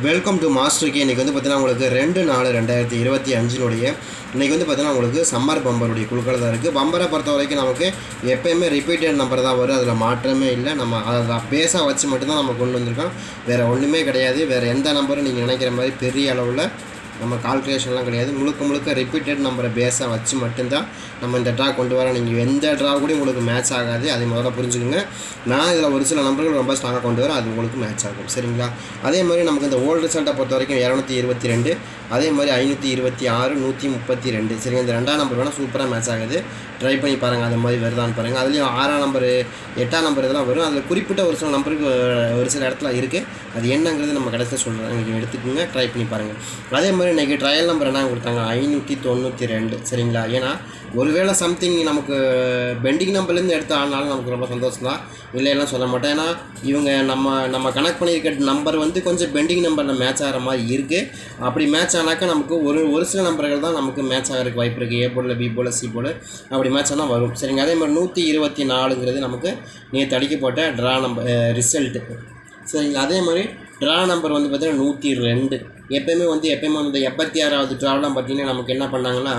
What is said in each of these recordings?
Welcome to மாஸ்டருக்கு இன்றைக்கி வந்து பார்த்தீங்கன்னா உங்களுக்கு ரெண்டு நாலு ரெண்டாயிரத்தி இருபத்தி அஞ்சினுடைய இன்றைக்கி வந்து பார்த்தீங்கன்னா உங்களுக்கு சம்மர் பம்பருடைய குழுக்கள் தான் இருக்குது பம்பரை பொறுத்த வரைக்கும் நமக்கு எப்போயுமே ரிப்பீட்டட் நம்பர் தான் வரும். அதில் மாற்றமே இல்லை. நம்ம அதை பேஸாக வச்சு மட்டும்தான் நம்ம கொண்டு வந்திருக்கோம். வேறு ஒன்றுமே கிடையாது. வேறு எந்த நம்பரும் நீங்கள் நினைக்கிற மாதிரி பெரிய அளவில் நம்ம கால்குலேஷன்லாம் கிடையாது. முழுக்க முழுக்க ரிப்பீட்டட் நம்பரை பேஸாக வச்சு மட்டும்தான் நம்ம இந்த ட்ரா கொண்டு வரோம் நீங்கள் எந்த ட்ரா கூட உங்களுக்கு மேட்ச் ஆகாது. அதை முதல்ல புரிஞ்சுக்கோங்க. நான் இதில் ஒரு சில நம்பர்கள் ரொம்ப ஸ்ட்ராங்காக கொண்டு வரேன் அது உங்களுக்கு மேட்ச் ஆகும். சரிங்களா? அதே மாதிரி நமக்கு இந்த ஓல்டு ரிசல்ட்டை பொறுத்த வரைக்கும் இரநூத்தி இருபத்தி ரெண்டு அதே மாதிரி ஐநூற்றி இருபத்தி ஆறு நூற்றி முப்பத்தி ரெண்டு. சரிங்க இந்த ரெண்டாம் நம்பர் வேணால் சூப்பராக மேட்ச் ஆகுது. ட்ரை பண்ணி பாருங்கள் அந்த மாதிரி வருதான்னு பாருங்கள் அதுலேயும் ஆறாம் நம்பரு எட்டாம் நம்பர் இதெல்லாம் வரும். அதில் குறிப்பிட்ட ஒரு சில நம்பருக்கு ஒரு சில இடத்துல இருக்குது அது என்னங்கிறது நம்ம கடைசியில் சொல்கிறேன் நீங்கள் எடுத்துக்கோங்க ட்ரை பண்ணி பாருங்கள் அதே மாதிரி இன்றைக்கி ட்ரையல் நம்பர் என்ன கொடுத்தாங்க? ஐநூற்றி தொண்ணூற்றி ரெண்டு. சரிங்களா? ஏன்னா ஒருவேளை சம்திங் நமக்கு பெண்டிங் நம்பர்லேருந்து எடுத்து ஆனாலும் நமக்கு ரொம்ப சந்தோஷம் தான். இல்லையெல்லாம் சொல்ல மாட்டேன். ஏன்னா இவங்க நம்ம நம்ம கனெக்ட் பண்ணியிருக்க நம்பர் வந்து கொஞ்சம் பெண்டிங் நம்பரில் மேட்ச் ஆகிற மாதிரி இருக்குது அப்படி மேட்ச் ஆனாக்கா நமக்கு ஒரு ஒரு சில நம்பர்கள் தான் நமக்கு மேட்ச் ஆகிறதுக்கு வாய்ப்பு இருக்குது ஏ போல் பி போல் சி போல். அப்படி மேட்ச் ஆனால் வரும். சரிங்க அதே மாதிரி நூற்றி இருபத்தி நாலுங்கிறது நமக்கு நேற்று அடிக்கப்பட்ட ட்ரா நம்பர் ரிசல்ட்டு சரிங்க அதே மாதிரி ட்ரா நம்பர் வந்து பார்த்திங்கன்னா நூற்றி ரெண்டு. எப்பயுமே வந்து எப்பயுமே வந்து எண்பத்தி ஆறாவது ட்ராவெலாம் பார்த்தீங்கன்னா நமக்கு என்ன பண்ணாங்கன்னா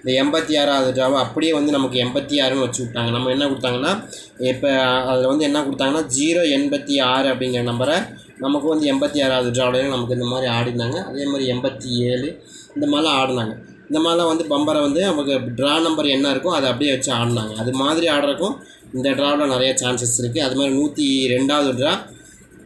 இந்த எண்பத்தி ஆறாவது ட்ராவை அப்படியே வந்து நமக்கு எண்பத்தி ஆறுன்னு வச்சு விட்டாங்க. நம்ம என்ன கொடுத்தாங்கன்னா இப்போ அதில் வந்து என்ன கொடுத்தாங்கன்னா ஜீரோ எண்பத்தி ஆறு அப்படிங்கிற நம்பரை நமக்கு வந்து எண்பத்தி ஆறாவது ட்ராவிலையும் நமக்கு இந்த மாதிரி ஆடினாங்க. அதே மாதிரி எண்பத்தி ஏழு இந்த மாதிரிலாம் ஆடினாங்க. இந்த மாதிரிலாம் வந்து பம்பரை வந்து நமக்கு ட்ரா நம்பர் என்ன இருக்கோ அதை அப்படியே வச்சு ஆடினாங்க. அது மாதிரி ஆடுறக்கும் இந்த ட்ராவில் நிறைய சான்சஸ் இருக்குது அது மாதிரி நூற்றி ரெண்டாவது ட்ரா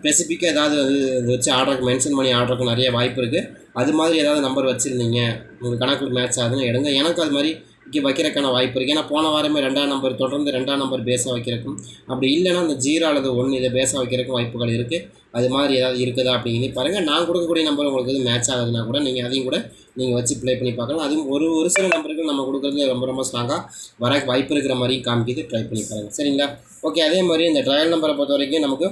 ஸ்பெசிஃபிக்காக ஏதாவது அது வச்சு ஆர்டருக்கு மென்ஷன் பண்ணி ஆர்டருக்கு நிறைய வாய்ப்பு இருக்குது அது மாதிரி ஏதாவது நம்பர் வச்சுருந்தீங்க? உங்கள் கணக்கு மேட்ச் ஆகுதுன்னு எடுங்க. எனக்கு அது மாதிரி இங்கே வைக்கிறக்கான வாய்ப்பு இருக்குது ஏன்னா போன வாரமே ரெண்டாம் நம்பர் தொடர்ந்து ரெண்டாம் நம்பர் பேஸாக வைக்கிறக்கும் அப்படி இல்லைன்னா அந்த ஜீரோ அல்லது ஒன்று இதை பேஸாக வைக்கிறக்கும் வாய்ப்புகள் இருக்குது அது மாதிரி ஏதாவது இருக்குதா அப்படின்னு பாருங்கள் நான் கொடுக்கக்கூடிய நம்பர் உங்களுக்கு எதுவும் மேட்ச் ஆகுதுன்னா கூட நீங்கள் அதையும் கூட நீங்கள் வச்சு ப்ளே பண்ணி பார்க்கலாம். அதுவும் ஒரு ஒரு சில நம்பருக்கு நம்ம கொடுக்குறது ரொம்ப ரொம்ப ஸ்ட்ராங்காக வர வாய்ப்பு இருக்கிற மாதிரி காமிக்கிது. ட்ரை பண்ணி பாருங்கள் சரிங்களா? ஓகே அதே மாதிரி இந்த ட்ரையல் நம்பரை பொறுத்த வரைக்கும் நமக்கு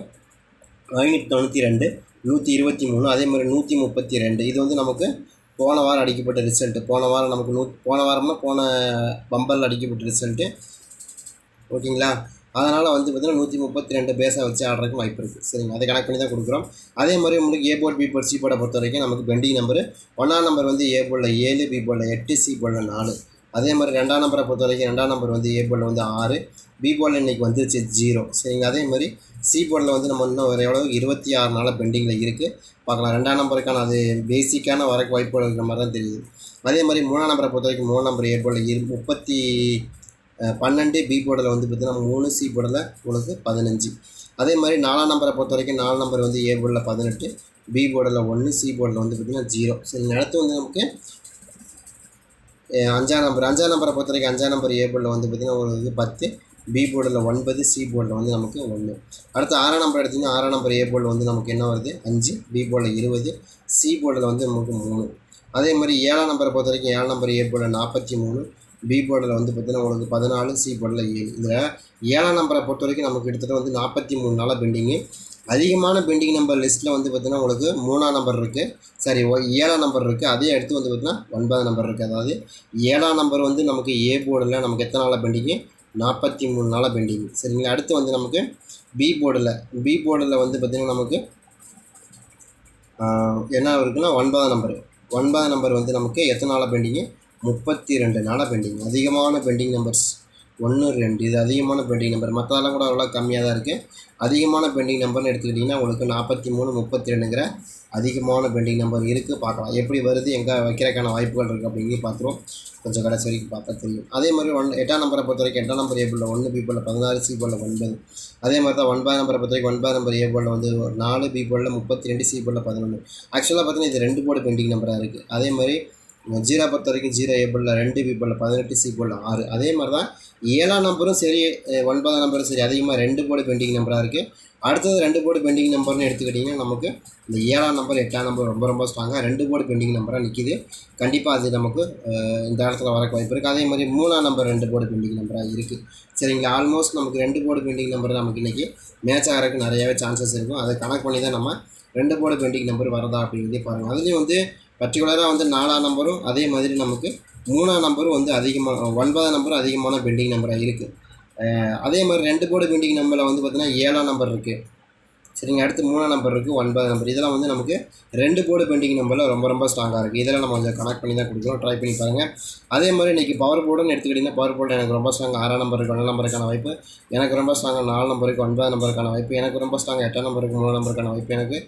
ஐநூற்றி தொண்ணூற்றி ரெண்டு நூற்றி இருபத்தி மூணு அதே மாதிரி நூற்றி முப்பத்தி ரெண்டு இது வந்து நமக்கு போன வாரம் அடிக்கப்பட்ட ரிசல்ட்டு போன வாரம் நமக்கு நூ போன வாரம்னா போன பம்பரில் அடிக்கப்பட்ட ரிசல்ட்டு ஓகேங்களா? அதனால் வந்து பார்த்திங்கன்னா நூற்றி முப்பத்தி ரெண்டு பேஸாக வச்சு ஆடுறதுக்கு வாய்ப்பு இருக்குது சரிங்க அதை கணக்கு பண்ணி தான் கொடுக்குறோம். அதே மாதிரி உங்களுக்கு A board B board C போர்டை பொறுத்த வரைக்கும் நமக்கு பெண்டிங் நம்பர் ஒன்றாம் நம்பர் வந்து ஏ போர்டில் ஏழு பி போர்டில் எட்டு சி போர்டில் நாலு. அதே மாதிரி ரெண்டாம் நம்பரை பொறுத்த வரைக்கும் ரெண்டாம் நம்பர் வந்து ஏ போர்டில் வந்து ஆறு பி போர்டில் இன்றைக்கி வந்துருச்சு ஜீரோ சரிங்க அதே மாதிரி சி போர்டில் வந்து நம்ம இன்னும் ஒரு எவ்வளோ இருபத்தி ஆறு நாளாக பெண்டிங்கில் இருக்குது பார்க்கலாம். ரெண்டாம் நம்பருக்கான அது பேசிக்கான வரக்கு வாய்ப்பு இருக்கிற மாதிரி தான் தெரியுது. அதே மாதிரி மூணாம் நம்பரை பொறுத்த வரைக்கும் மூணு நம்பர் ஏ போர்டில் இரு முப்பத்தி பன்னெண்டு பி போர்டில் வந்து பார்த்திங்கன்னா மூணு சி போர்டில் உங்களுக்கு பதினஞ்சு. அதே மாதிரி நாலாம் நம்பரை பொறுத்த வரைக்கும் நாலு நம்பர் வந்து ஏ போர்டில் பதினெட்டு பி போர்டில் ஒன்று சி போர்டில் வந்து பார்த்திங்கன்னா ஜீரோ சரி அடுத்து வந்து நமக்கு அஞ்சாம் நம்பர் அஞ்சாம் நம்பரை பொறுத்த வரைக்கும் அஞ்சாம் நம்பர் ஏ போர்டில் வந்து பார்த்திங்கன்னா உங்களுக்கு பத்து பி போர்டில் ஒன்பது சி போர்டில் வந்து நமக்கு ஒன்று அடுத்து ஆறாம் நம்பர் எடுத்திங்கன்னா ஆறாம் நம்பர் ஏ போர்டில் வந்து நமக்கு என்ன வருது? அஞ்சு பி போர்டில் இருபது சி போர்டில் வந்து நமக்கு மூணு. அதே மாதிரி ஏழாம் நம்பரை பொறுத்த வரைக்கும் ஏழாம் நம்பர் ஏ போர்டில் நாற்பத்தி மூணு பி போர்டில் வந்து பார்த்திங்கன்னா உங்களுக்கு பதினாலு சி போர்டில் ஏழு. இதில் ஏழாம் நம்பரை பொறுத்த வரைக்கும் நமக்கு கிட்டத்தட்ட வந்து நாற்பத்தி மூணு நாளாக பெண்டிங்கு அதிகமான பெண்டிங் நம்பர் லிஸ்ட்டில் வந்து பார்த்திங்கன்னா உங்களுக்கு மூணாம் நம்பர் இருக்குது சரி ஓ ஏழாம் நம்பர் இருக்குது அதே அடுத்து வந்து பார்த்திங்கன்னா ஒன்பதாம் நம்பர் இருக்குது அதாவது ஏழாம் நம்பர் வந்து நமக்கு ஏ போர்டில் நமக்கு எத்தனை நாளாக பெண்டிங்கு நாற்பத்தி மூணு நாளாக பெண்டிங் சரிங்களா? அடுத்து வந்து நமக்கு பி போர்டில் பி போர்டில் வந்து பார்த்திங்கன்னா நமக்கு என்ன இருக்குன்னா ஒன்பதாம் நம்பர் ஒன்பதாம் நம்பர் வந்து நமக்கு எத்தனை நாளாக பெண்டிங்கு முப்பத்தி ரெண்டு நாளாக பெண்டிங் அதிகமான பெண்டிங் நம்பர்ஸ் ஒன்று ரெண்டு. இது அதிகமான பெண்டிங் நம்பர். மற்றதெல்லாம் கூட அவ்வளோ கம்மியாக தான் இருக்குது அதிகமான பெண்டிங் நம்பர்னு எடுத்துக்கிட்டிங்கன்னா உங்களுக்கு நாற்பத்தி மூணு முப்பத்தி ரெண்டுங்கிற அதிகமான பெண்டிங் நம்பர் இருக்குது பார்க்கலாம். எப்படி வருது எங்கே வைக்கிறதுக்கான வாய்ப்புகள் இருக்குது அப்படிங்கிறது பார்த்துருவோம். கொஞ்சம் கடைசி வரைக்கும் பார்த்தா தெரியும். அதே மாதிரி ஒன் எட்டாம் நம்பரை பொறுத்த வரைக்கும் எட்டாம் நம்பர் ஏ போலில் ஒன்று பி போலில் பதினாறு சி போலில் ஒன்பது. அதே மாதிரி தான் ஒன்பதாம் நம்பரை பொறுத்த வரைக்கும் ஒன்பதாம் நம்பர் ஏ போலில் வந்து நாலு பி போலில் முப்பத்தி ரெண்டு சி போலில் பதினொன்று ஆக்சுவலாக பார்த்தீங்கன்னா இது ரெண்டு போர்டு பெண்டிங் நம்பராக இருக்குது அதே மாதிரி ஜீரோ பொறுத்த வரைக்கும் ஜீரோ ஏ போலில் ரெண்டு பி போலில் பதினெட்டு சி போலில் ஆறு. அதே மாதிரி தான் ஏழாம் நம்பரும் சரி ஒன்பதாம் நம்பரும் சரி அதிகமாக ரெண்டு போர்டு பெண்டிங் நம்பராக இருக்குது அடுத்தது ரெண்டு போர்டு பெண்டிங் நம்பர்னு எடுத்துக்கிட்டிங்கன்னா நமக்கு இந்த ஏழாம் நம்பர் எட்டாம் நம்பர் ரொம்ப ரொம்ப ஸ்ட்ராங்காக ரெண்டு போர்டு பெண்டிங் நம்பராக நிற்கிது கண்டிப்பாக அது நமக்கு இந்த இடத்துல வரக்கு வாய்ப்பு இருக்குது அதே மாதிரி மூணாம் நம்பர் ரெண்டு போர்டு பெண்டிங் நம்பராக இருக்குது சரிங்களா? ஆல்மோஸ்ட் நமக்கு ரெண்டு போர்டு பெண்டிங் நம்பர் நமக்கு இன்றைக்கி மேட்ச் ஆகிறதுக்கு நிறையாவே சான்சஸ் இருக்கும். அதை கணக்கு பண்ணி தான் நம்ம ரெண்டு போர்டு பெண்டிங் நம்பர் வரதா அப்படிங்கிறதே பாருங்கள் அதுலேயும் வந்து பர்டிகுலராக வந்து நாலாம் நம்பரும் அதே மாதிரி நமக்கு மூணாம் நம்பரும் வந்து அதிகமாக ஒன்பதாம் நம்பரும் அதிகமான பெண்டிங் நம்பராக இருக்குது அதே மாதிரி ரெண்டு போர்டு பெண்டிங் நம்பரில் வந்து பார்த்திங்கன்னா ஏழாம் நம்பர் இருக்குது சரிங்க அடுத்து மூணாம் நம்பர் இருக்குது ஒன்பதாம் நம்பர் இதெல்லாம் வந்து நமக்கு ரெண்டு போர்டு பெண்டிங் நம்பரில் ரொம்ப ரொம்ப ஸ்ட்ராங்காக இருக்குது இதெல்லாம் நம்ம கொஞ்சம் கனெக்ட் பண்ணி தான் கொடுக்குறோம் ட்ரை பண்ணி பாருங்கள் அதே மாதிரி இன்றைக்கி பவர் போர்டுன்னு எடுத்துக்கிட்டிங்கன்னா பவர் போர்டு எனக்கு ரொம்ப ஸ்ட்ராங் ஆறாம் நம்பருக்கு ஒன்றாம் நம்பருக்கான வாய்ப்பு. எனக்கு ரொம்ப ஸ்ட்ராங்காக நாலு நம்பருக்கு ஒன்பது நம்பருக்கான வாய்ப்பு. எனக்கு ரொம்ப ஸ்ட்ராங் எட்டாம் நம்பருக்கு மூணு நம்பருக்கான வாய்ப்பு. எனக்கு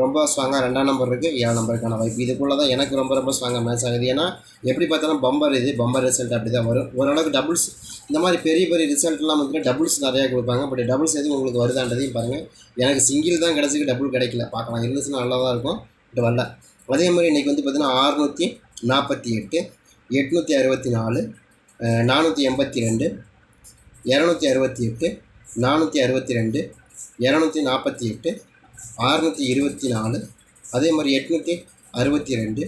ரொம்ப ஸ்ட்ராங்காக ரெண்டாம் நம்பர் இருக்குது ஏழாம் நம்பருக்கான வாய்ப்பு. இதுக்குள்ளே தான் எனக்கு ரொம்ப ரொம்ப ஸ்ட்ராங்காக மேட்ச் ஆகுது. ஏன்னா எப்படி பார்த்தாலும் பம்பர் இது பம்பர் ரிசல்ட் அப்படி தான் வரும். ஓரளவுக்கு டபுள்ஸ் இந்த மாதிரி பெரிய பெரிய ரிசல்ட்லாம் வந்து டபுள்ஸ் நிறையா கொடுப்பாங்க. பட் டபுள்ஸ் எதுவும் உங்களுக்கு வருதான்றதையும் பாருங்கள் எனக்கு சிங்கிள் தான் கிடச்சிக்கு டபுள் கிடைக்கல. பார்க்கலாம். இருந்துச்சுன்னா நல்லா தான் இருக்கும். பட் வரல. அதே மாதிரி இன்றைக்கி வந்து பார்த்திங்கன்னா அறுநூற்றி நாற்பத்தி எட்டு எட்நூற்றி அறுபத்தி நாலு நானூற்றி எண்பத்தி ரெண்டு இரநூத்தி அறுபத்தி எட்டு நானூற்றி அறுபத்தி ரெண்டு இரநூத்தி நாற்பத்தி எட்டு அறுநூற்றி இருபத்தி நாலு அதே மாதிரி எட்நூற்றி அறுபத்தி ரெண்டு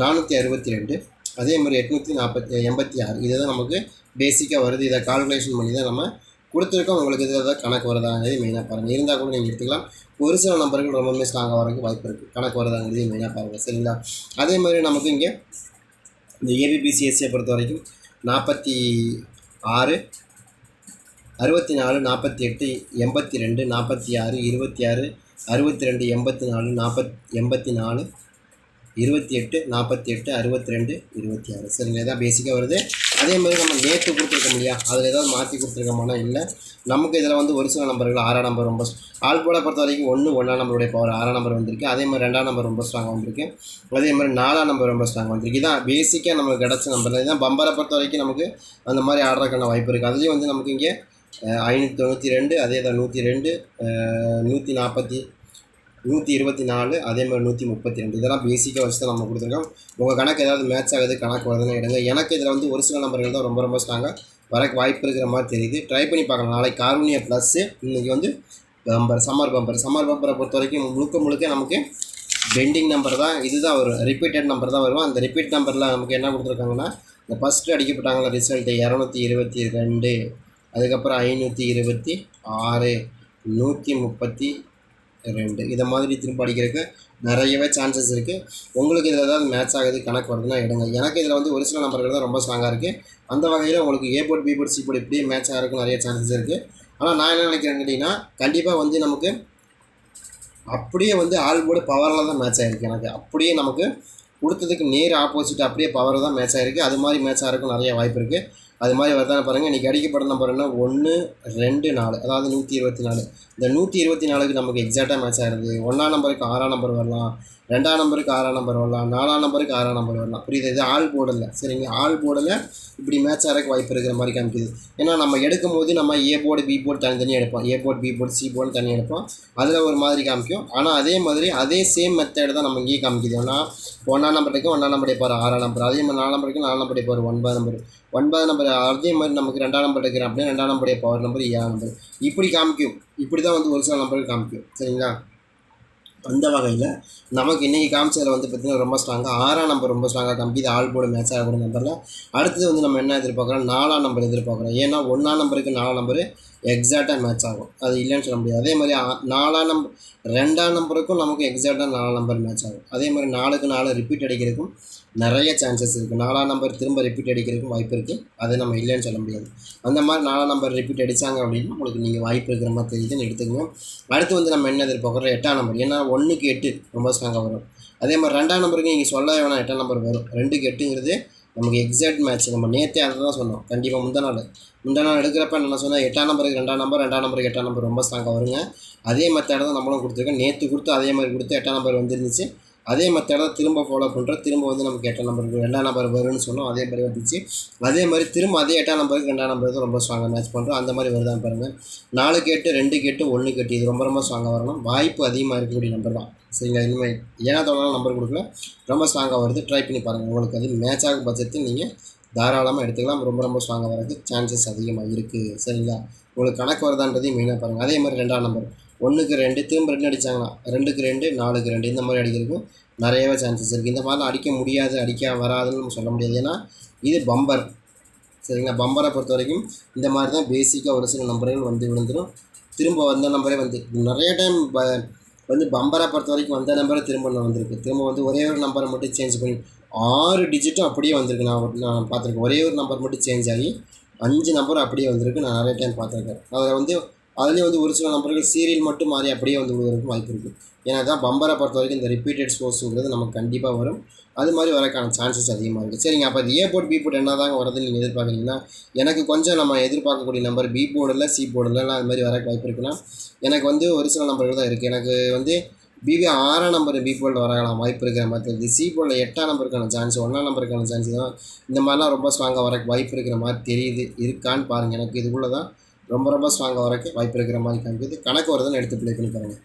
நானூற்றி அறுபத்தி ரெண்டு அதே மாதிரி எட்நூற்றி நாற்பத்தி எண்பத்தி ஆறு. இதை தான் நமக்கு பேசிக்காக வருது. இதை கால்குலேஷன் பண்ணி தான் நம்ம கொடுத்துருக்கோம். உங்களுக்கு இதில் தான் கணக்கு வருதாங்கிறது மெயினாக பாருங்கள் இருந்தால் கூட நீங்கள் எடுத்துக்கலாம். ஒரு சில நம்பர்கள் ரொம்பவுமே ஸ்ட்ராங்காக வரதுக்கு வாய்ப்பு இருக்குது கணக்கு வருதாங்கிறது மெயினாக பாருங்கள் சரிங்களா? அதே மாதிரி நமக்கு இங்கே இந்த ஏபிபிசிஎஸ்சியை பொறுத்த வரைக்கும் நாற்பத்தி ஆறு அறுபத்தி நாலு நாற்பத்தி எட்டு எண்பத்தி ரெண்டு நாற்பத்தி ஆறு இருபத்தி ஆறு அறுபத்தி ரெண்டு எண்பத்தி நாலு நாற்பத் எண்பத்தி நாலு இருபத்தி எட்டு நாற்பத்தி எட்டு அறுபத்தி ரெண்டு இருபத்தி ஆறு சரிங்க இதான் பேசிக்காக வருது. அதே மாதிரி நம்ம நேற்று கொடுத்துருக்க முடியா அதில் ஏதாவது மாற்றி கொடுத்துருக்கோமானா இல்லை. நமக்கு இதில் வந்து ஒரு சில நம்பர்கள் ஆறாம் நம்பர் ரொம்ப ஆள் போட பொறுத்த வரைக்கும் ஒன்று ஒன்றாம் நம்பருடைய பவர் ஆறாம் நம்பர் வந்திருக்கு. அதே மாதிரி ரெண்டாம் நம்பர் ரொம்ப ஸ்ட்ராங் வந்திருக்கு. அதே மாதிரி நாலாம் நம்பர் ரொம்ப ஸ்ட்ராங் வந்திருக்கு. இதான் பேசிக்காக நமக்கு கிடச்ச நம்பர் இதான் பம்பரை பொறுத்த வரைக்கும் நமக்கு அந்த மாதிரி ஆடுறதுக்கான வாய்ப்பு இருக்குது அதுலேயும் வந்து நமக்கு இங்கே ஐநூற்றி தொண்ணூற்றி ரெண்டு அதே தான் நூற்றி ரெண்டு நூற்றி நாற்பத்தி நூற்றி இருபத்தி நாலு அதே மாதிரி நூற்றி முப்பத்தி ரெண்டு. இதெல்லாம் பேசிக்காக வச்சு தான் நம்ம கொடுத்துருக்கோம். உங்கள் கணக்கு ஏதாவது மேட்ச் ஆகுது கணக்கு வருதுன்னு எடுங்க. எனக்கு இதில் வந்து ஒரு சில நம்பர்கள் தான் ரொம்ப ரொம்ப ஸ்ட்ராங்காக வரக்கு வாய்ப்பு இருக்கிற மாதிரி தெரியுது. ட்ரை பண்ணி பார்க்கலாம். நாளைக்கு கார்னியா ப்ளஸ்ஸு இன்றைக்கி வந்து பம்பர் சம்மர் பம்பர் சம்மர் பம்பரை பொறுத்த வரைக்கும் முழுக்க முழுக்க நமக்கு பெண்டிங் நம்பர் தான் இதுதான் வரும் ரிப்பீட்டட் நம்பர் தான் வரும். அந்த ரிப்பீட் நம்பரில் நமக்கு என்ன கொடுத்துருக்காங்கன்னா இந்த ஃபஸ்ட்டு அடிக்கப்பட்டாங்களா ரிசல்ட்டு இரநூத்தி இருபத்தி ரெண்டு. அதுக்கப்புறம் ஐநூற்றி இருபத்தி ஆறு நூற்றி முப்பத்தி ரெண்டு. இதை மாதிரி திரும்ப அடிக்கிறதுக்கு நிறையவே சான்சஸ் இருக்குது உங்களுக்கு இதில் ஏதாவது மேட்ச் ஆகுது கணக்கு வருதுன்னா எடுங்க. எனக்கு இதில் வந்து ஒரு சில நம்பர்கள் தான் ரொம்ப ஸ்ட்ராங்காக இருக்குது அந்த வகையில் உங்களுக்கு A board B board C board இப்படியே மேட்ச் ஆகிறதுக்கு நிறைய சான்சஸ் இருக்குது ஆனால் நான் என்ன நினைக்கிறேன்னு கேட்டிங்கன்னா கண்டிப்பாக வந்து நமக்கு அப்படியே வந்து ஆள் போர்டு பவரில் தான் மேட்ச் ஆகிருக்கு எனக்கு. அப்படியே நமக்கு கொடுத்ததுக்கு நேர் ஆப்போசிட் அப்படியே பவர் தான் மேட்ச் ஆகிருக்கு அது மாதிரி மேட்ச் ஆகிறதுக்கும் நிறைய வாய்ப்பு இருக்குது அது மாதிரி வருதான்னு பாருங்கள் இன்றைக்கி அடிக்கப்படம் பாருங்கன்னா ஒன்று ரெண்டு நாலு. அதாவது நூற்றி இருபத்தி நாலு. இந்த நூற்றி இருபத்தி நாலுக்கு நமக்கு எக்ஸாக்டாக மேட்ச் ஆகிறது ஒன்றாம் நம்பருக்கு ஆறாம் நம்பர் வரலாம். ரெண்டாம் நம்பருக்கு ஆறாம் நம்பர் வரலாம். நாலாம் நம்பருக்கு ஆறாம் நம்பர் வரலாம். புரியுது? இது ஆள் போர்டில் சரிங்க ஆள் போர்டில் இப்படி மேட்ச் ஆகிறக்கு வாய்ப்பு இருக்கிற மாதிரி காமிக்குது. ஏன்னா நம்ம எடுக்கும் போது நம்ம ஏ போர்டு பி போர்டு தனித்தனியாக எடுப்போம். A board B board C board தனியாக எடுப்போம். அதில் ஒரு மாதிரி காமிக்கும். ஆனால் அதே மாதிரி அதே சேம் மெத்தட் தான் நம்ம இங்கேயே காமிக்குது. ஏன்னா ஒன்றாம் நம்பருக்கு ஒன்றாம் நம்பர் எடுப்பார். ஆறாம் நம்பர் அதே மாதிரி நாலாம் நம்பருக்கு நாலாம் நம்பர் எடுப்பார். ஒன்பது நம்பர் ஒன்பது நம்பர் அதே மாதிரி நமக்கு ரெண்டாம் நம்பர் எடுக்கிறேன் அப்படின்னா ரெண்டாம் நம்பருடைய பவர் நம்பர் ஏழாம் நம்பர் இப்படி காமிக்கும். இப்படி தான் வந்து ஒரு சில நம்பருக்கு காமிக்கும். சரிங்களா? அந்த வகையில் நமக்கு இன்றைக்கி காமிச்சதில் வந்து பார்த்திங்கன்னா ரொம்ப ஸ்ட்ராங்காக ஆறாம் நம்பர் ரொம்ப ஸ்ட்ராங்காக காமிக்குது. இது ஆள் போட மேட்ச் ஆகக்கூடிய நம்பரில். அடுத்தது வந்து நம்ம என்ன எதிர்பார்க்குறோம்? நாலாம் நம்பர் எதிர்பார்க்குறோம். ஏன்னா ஒன்றாம் நம்பருக்கு நாலாம் நம்பரு எக்ஸாக்டாக மேட்ச் ஆகும். அது இல்லைன்னு சொல்ல முடியாது. அதே மாதிரி நாலாம் நம்பர் ரெண்டாம் நம்பருக்கும் நமக்கு எக்ஸாக்டாக நாலாம் நம்பர் மேட்ச் ஆகும். அதே மாதிரி நாலுக்கு நாலு ரிப்பீட் அடிக்கிறதுக்கும் நிறைய சான்சஸ் இருக்குது நாலாம் நம்பர் திரும்ப ரிப்பீட் அடிக்கிறதுக்கும் வாய்ப்பு இருக்குது அதை நம்ம இல்லைன்னு சொல்ல முடியாது. அந்த மாதிரி நாலாம் நம்பர் ரிப்பீட் அடித்தாங்க அப்படின்னா உங்களுக்கு நீங்கள் வாய்ப்பு இருக்கிற மாதிரி தெரியுதுன்னு எடுத்துக்கோங்க. அடுத்து வந்து நம்ம என்ன எதிர்பார்க்குறோம்? எட்டாம் நம்பர் ஏன்னா ஒன்றுக்கு எட்டு ரொம்ப ஸ்ட்ராங்காக வரும். அதே மாதிரி ரெண்டாம் நம்பருக்கு நீங்கள் சொல்ல வேணாம். எட்டாம் நம்பர் வரும். ரெண்டுக்கு எட்டுங்கிறது நமக்கு எக்ஸாக்ட் மேட்ச் நம்ம நேற்றே அதை தான் சொன்னோம். கண்டிப்பாக முந்தா நாள். முந்தா நாள் எடுக்கிறப்ப என்ன சொன்னால் எட்டாம் நம்பருக்கு ரெண்டாம் நம்பர் ரெண்டாம் நம்பருக்கு எட்டாம் நம்பர் ரொம்ப ஸ்ட்ராங்காக வருங்க. அதே மெத்தட் தான் நம்மளும் கொடுத்துருக்கோம். நேற்று கொடுத்து அதே மாதிரி கொடுத்து எட்டாம் நம்பர் வந்துருந்துச்சு. அதே மெத்தட் தான் திரும்ப ஃபாலோ பண்ணுறோம் திரும்ப வந்து நமக்கு எட்டாம் நம்பருக்கு ரெண்டாம் நம்பர் வரும்னு சொன்னோம். அதே மாதிரி வந்துச்சு. அதே மாதிரி திரும்ப அதே எட்டாம் நம்பருக்கு ரெண்டாம் நம்பர் தான் ரொம்ப ஸ்ட்ராங்காக மேட்ச் பண்ணுறோம் அந்த மாதிரி வருதான் பாருங்கள் நாலு கேட்டு ரெண்டு கேட்டு ஒன்று கேட்டு. இது ரொம்ப ரொம்ப ஸ்ட்ராங்காக வரணும். வாய்ப்பு அதிகமாக இருக்கக்கூடிய நம்பர் தான். சரிங்களா? இனிமேல் ஏன்னா தோணாலும் நம்பர் கொடுக்கல. ரொம்ப ஸ்ட்ராங்காக வருது. ட்ரை பண்ணி பாருங்கள் உங்களுக்கு அது மேட்ச் ஆகும் பட்சத்தில் நீங்கள் தாராளமாக எடுத்துக்கலாம். ரொம்ப ரொம்ப ஸ்ட்ராங்காக வரதுக்கு சான்சஸ் அதிகமாக இருக்குது சரிங்களா? உங்களுக்கு கணக்கு வருதான்றதையும் மெயினாக பாருங்கள் அதே மாதிரி ரெண்டாம் நம்பர் ஒன்றுக்கு ரெண்டு திரும்ப ரெண்டு அடித்தாங்கன்னா ரெண்டுக்கு ரெண்டு நாலுக்கு ரெண்டு இந்த மாதிரி அடிக்கிறதுக்கும் நிறையவே சான்சஸ் இருக்குது இந்த மாதிரிலாம் அடிக்க முடியாது அடிக்க வராதுன்னு நம்ம சொல்ல முடியாது. ஏன்னா இது பம்பர் சரிங்களா? பம்பரை பொறுத்த வரைக்கும் இந்த மாதிரி தான் பேசிக்காக ஒரு சில நம்பர்கள் வந்து விழுந்துடும் திரும்ப வந்த நம்பரே வந்து நிறைய டைம் ப வந்து பம்பரை பொறுத்த வரைக்கும் வந்த நம்பரை திரும்ப நான் வந்திருக்கு. திரும்ப வந்து ஒரே ஒரு நம்பரை மட்டும் சேஞ்ச் பண்ணி ஆறு டிஜிட்டும் அப்படியே வந்திருக்கு. நான் நான் பார்த்துருக்கேன். ஒரே ஒரு நம்பர் மட்டும் சேஞ்ச் ஆகி அஞ்சு நம்பரும் அப்படியே வந்திருக்கு. நான் நிறைய டைம் பார்த்துருக்கேன். அதில் வந்து அதுலேயும் வந்து ஒரு சில நம்பர்கள் சீரியல் மட்டும் மாறி அப்படியே வந்து விடுவதற்கு வாய்ப்பு இருக்குது ஏன்னா தான் பம்பரை பொறுத்த வரைக்கும் இந்த ரிப்பீட்டட் ஸ்போர்ட்ஸுங்கிறது நமக்கு கண்டிப்பாக வரும். அது மாதிரி வரக்கான சான்சஸ் அதிகமாக இருக்குது சரிங்க அப்போ அது ஏ போர்ட் பி போர்ட் என்ன தாங்க வரதுன்னு நீங்கள் எதிர்பார்க்குறீங்கன்னா எனக்கு கொஞ்சம் நம்ம எதிர்பார்க்கக்கூடிய நம்பர் பி போர்டில் சி போர்டில் அது மாதிரி வரக்கு வாய்ப்பு இருக்குன்னா எனக்கு வந்து ஒரு சில நம்பர்கள் தான் இருக்குது எனக்கு வந்து பிபி ஆறாம் நம்பர் பி போர்டில் வரலாம் வாய்ப்பு இருக்கிற மாதிரி தெரியுது. சி போர்டில் எட்டாம் நம்பருக்கான சான்ஸ் ஒன்றாம் நம்பருக்கான சான்ஸ் தான் இந்த மாதிரிலாம் ரொம்ப ஸ்ட்ராங்காக வரக்கு வாய்ப்பு இருக்கிற மாதிரி தெரியுது இருக்கான்னு பாருங்கள் எனக்கு இதுக்குள்ளே தான் ரொம்ப ரொம்ப ஸ்ட்ராங்காக வரக்கு வாய்ப்பு இருக்கிற மாதிரி காமிக்குது. கணக்கு வருதுன்னு எடுத்து ப்ளே பண்ணி பாருங்கள்